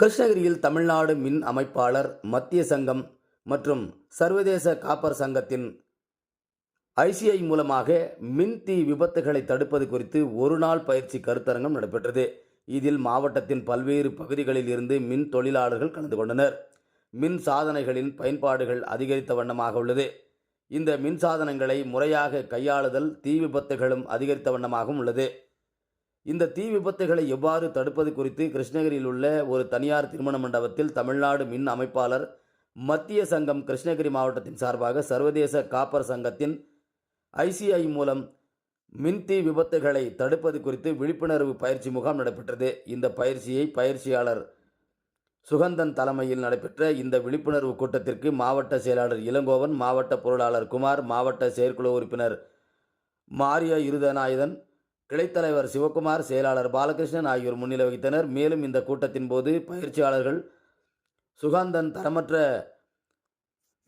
கிருஷ்ணகிரியில் தமிழ்நாடு மின் அமைப்பாளர் மத்திய சங்கம் மற்றும் சர்வதேச காப்பர் சங்கத்தின் ஐசிஐ மூலமாக மின் தீ விபத்துகளை தடுப்பது குறித்து ஒரு நாள் பயிற்சி கருத்தரங்கம் நடைபெற்றது. இதில் மாவட்டத்தின் பல்வேறு பகுதிகளில் இருந்து மின் தொழிலாளர்கள் கலந்து கொண்டனர். மின் சாதனைகளின் பயன்பாடுகள் அதிகரித்த வண்ணமாக உள்ளது. இந்த மின் சாதனங்களை முறையாக கையாளுதல் தீ விபத்துகளும் அதிகரித்த வண்ணமாகவும் உள்ளது. இந்த தீ விபத்துகளை எவ்வாறு தடுப்பது குறித்து கிருஷ்ணகிரியில் உள்ள ஒரு தனியார் திருமண மண்டபத்தில் தமிழ்நாடு மின் அமைப்பாளர் மத்திய சங்கம் கிருஷ்ணகிரி மாவட்டத்தின் சார்பாக சர்வதேச காப்பர் சங்கத்தின் ஐசிஐ மூலம் மின் தீ விபத்துகளை தடுப்பது குறித்து விழிப்புணர்வு பயிற்சி முகாம் நடைபெற்றது. இந்த பயிற்சியை பயிற்சியாளர் சுகந்தன் தலைமையில் நடைபெற்ற இந்த விழிப்புணர்வு கூட்டத்திற்கு மாவட்ட செயலாளர் இளங்கோவன் மாவட்ட பொருளாளர் குமார் மாவட்ட செயற்குழு உறுப்பினர் மாரியா இருதநாயகன் கிளைத்தலைவர் சிவகுமார் செயலாளர் பாலகிருஷ்ணன் ஆகியோர் முன்னிலை வகித்தனர். மேலும் இந்த கூட்டத்தின் போது பயிற்சியாளர்கள் சுகந்தன் தரமற்ற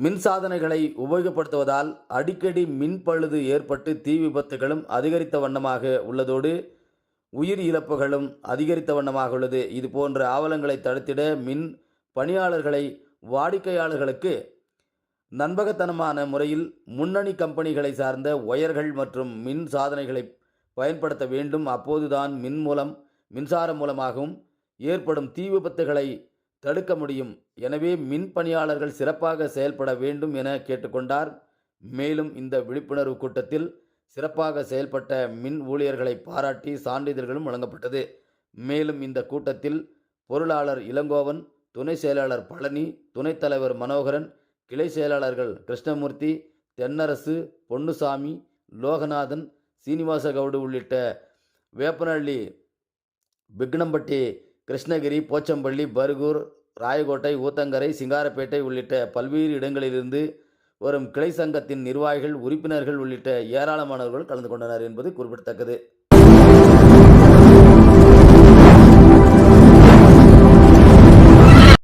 மின்சாதனைகளை உபயோகப்படுத்துவதால் அடிக்கடி மின் பழுது ஏற்பட்டு தீ விபத்துகளும் அதிகரித்த வண்ணமாக உள்ளதோடு உயிர் இழப்புகளும் அதிகரித்த வண்ணமாக உள்ளது. இது போன்ற ஆவலங்களை தடுத்திட மின் பணியாளர்களை வாடிக்கையாளர்களுக்கு நண்பகத்தனமான முறையில் முன்னணி கம்பெனிகளை சார்ந்த ஒயர்கள் மற்றும் மின் சாதனைகளை பயன்படுத்த வேண்டும். அப்போதுதான் மின் மூலம் மின்சாரம் மூலமாகவும் ஏற்படும் தீ விபத்துகளை தடுக்க முடியும். எனவே மின் பணியாளர்கள் சிறப்பாக செயல்பட வேண்டும் என கேட்டுக்கொண்டார். மேலும் இந்த விழிப்புணர்வு கூட்டத்தில் சிறப்பாக செயல்பட்ட மின் ஊழியர்களை பாராட்டி சான்றிதழ்களும் வழங்கப்பட்டது. மேலும் இந்த கூட்டத்தில் பொருளாளர் இளங்கோவன் துணை செயலாளர் பழனி துணைத் தலைவர் மனோகரன் கிளை செயலாளர்கள் கிருஷ்ணமூர்த்தி தென்னரசு பொன்னுசாமி லோகநாதன் சீனிவாச கவுடு உள்ளிட்ட வேப்பனஹள்ளி பிக்னம்பட்டி கிருஷ்ணகிரி போச்சம்பள்ளி பர்கூர் ராயக்கோட்டை ஊத்தங்கரை சிங்காரப்பேட்டை உள்ளிட்ட பல்வேறு இடங்களிலிருந்து வரும் கிளை சங்கத்தின் நிர்வாகிகள் உறுப்பினர்கள் உள்ளிட்ட ஏராளமானவர்கள் கலந்து கொண்டனர் என்பது குறிப்பிடத்தக்கது.